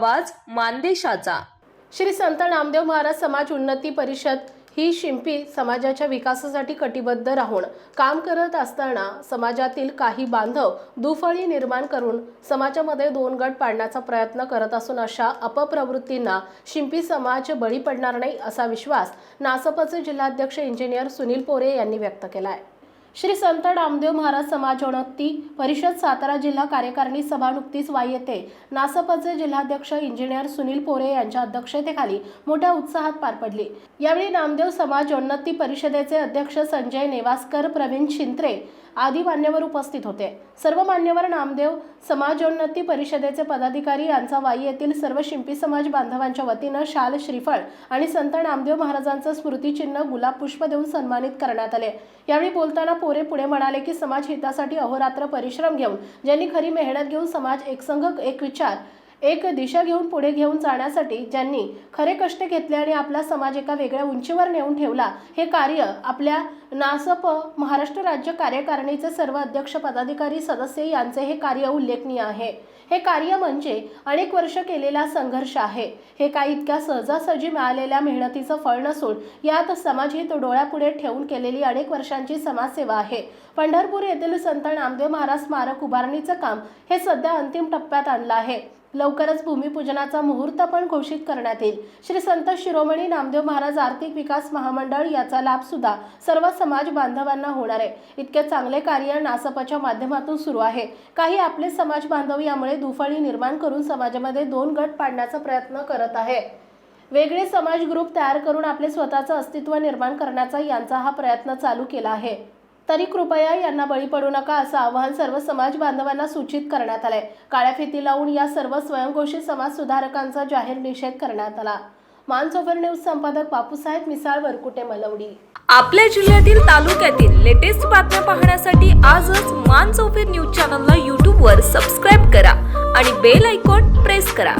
आवाज मानदेशाचा. श्री संत नामदेव महाराज समाज उन्नती परिषद ही शिंपी समाजाच्या विकासासाठी कटिबद्ध राहून काम करत असताना समाजातील काही बांधव दुफळी निर्माण करून समाजामध्ये दोन गट पाडण्याचा प्रयत्न करत असून अशा अपप्रवृत्तींना शिंपी समाज बळी पडणार नाही असा विश्वास नासपचे जिल्हाध्यक्ष इंजिनियर सुनील पोरे यांनी व्यक्त केला आहे श्री संत नामदेव महाराज समाजोन्नती परिषद सातारा जिल्हा कार्यकारिणी सभा नुकतीच वाई येथे नासपचे जिल्हाध्यक्ष इंजिनियर सुनील पोरे यांच्या अध्यक्षतेखाली मोठ्या उत्साहात पार पडली. यावेळी नामदेव समाजोन्नती परिषदेचे अध्यक्ष संजय नेवासकर प्रवीण शिंत्रे आदी मान्यवर उपस्थित होते. सर्व मान्यवर नामदेव समाजोन्नती परिषदेचे पदाधिकारी यांचा वाई येथील सर्व शिंपी समाज बांधवांच्या वतीनं शाल श्रीफळ आणि संत नामदेव महाराजांचं स्मृतिचिन्ह गुलाब पुष्प देऊन सन्मानित करण्यात आले. यावेळी बोलताना पोरे पुढे म्हणाले की समाज हितासाठी अहोरात्र परिश्रम घेऊन ज्यांनी खरी मेहनत घेऊन समाज एकसंघ एक विचार एक दिशा घेऊन पुढे घेऊन जाण्यासाठी ज्यांनी खरे कष्ट घेतले आणि आपला समाज एका वेगळ्या उंचीवर नेऊन ठेवला हे कार्य आपल्या नासप महाराष्ट्र राज्य कार्यकारिणीचे सर्व अध्यक्ष पदाधिकारी सदस्य यांचे हे कार्य उल्लेखनीय आहे. हे कार्य म्हणजे अनेक वर्ष केलेला संघर्ष आहे. हे काही इतक्या सहजासहजी मिळालेल्या मेहनतीचं फळ नसून यात समाजहित डोळ्यापुढे ठेवून केलेली अनेक वर्षांची समाजसेवा आहे. पंढरपूर येथील संत नामदेव महाराज स्मारक उभारणीचं काम हे सध्या अंतिम टप्प्यात आणलं आहे. लवकरच भूमिपूजनाचा मुहूर्त पण घोषित करण्यात येईल. श्री संत शिरोमणी नामदेव महाराज आर्थिक विकास महामंडळ याचा लाभ सुद्धा सर्व समाज बांधवांना होणार आहे. इतके चांगले कार्य नासपच्या माध्यमातून सुरू आहे. काही आपले समाज बांधव यामुळे दुफळी निर्माण करून समाजामध्ये दोन गट पाडण्याचा प्रयत्न करत आहे. वेगळे समाज ग्रुप तयार करून आपले स्वतःचं अस्तित्व निर्माण करण्याचा यांचा हा प्रयत्न चालू केला आहे. तरी कृपया यांना बळी पडू नका असं आवाहन सर्व समाज बांधवांना सूचित करण्यात आलंय. काळ्या फिती लावून या सर्व स्वयंघोषित समाज सुधारकांचा जाहीर निषेध करण्यात आला. मानसोफर न्यूज संपादक बापूसाहेब मिसाळ वरकुटे मलवडी. आपल्या जिल्ह्यातील तालुक्यातील लेटेस्ट बातम्या पाहण्यासाठी आजच मान चौफेर न्यूज चॅनलला यूट्यूबवर सबस्क्राईब करा आणि बेल आयकॉन प्रेस करा.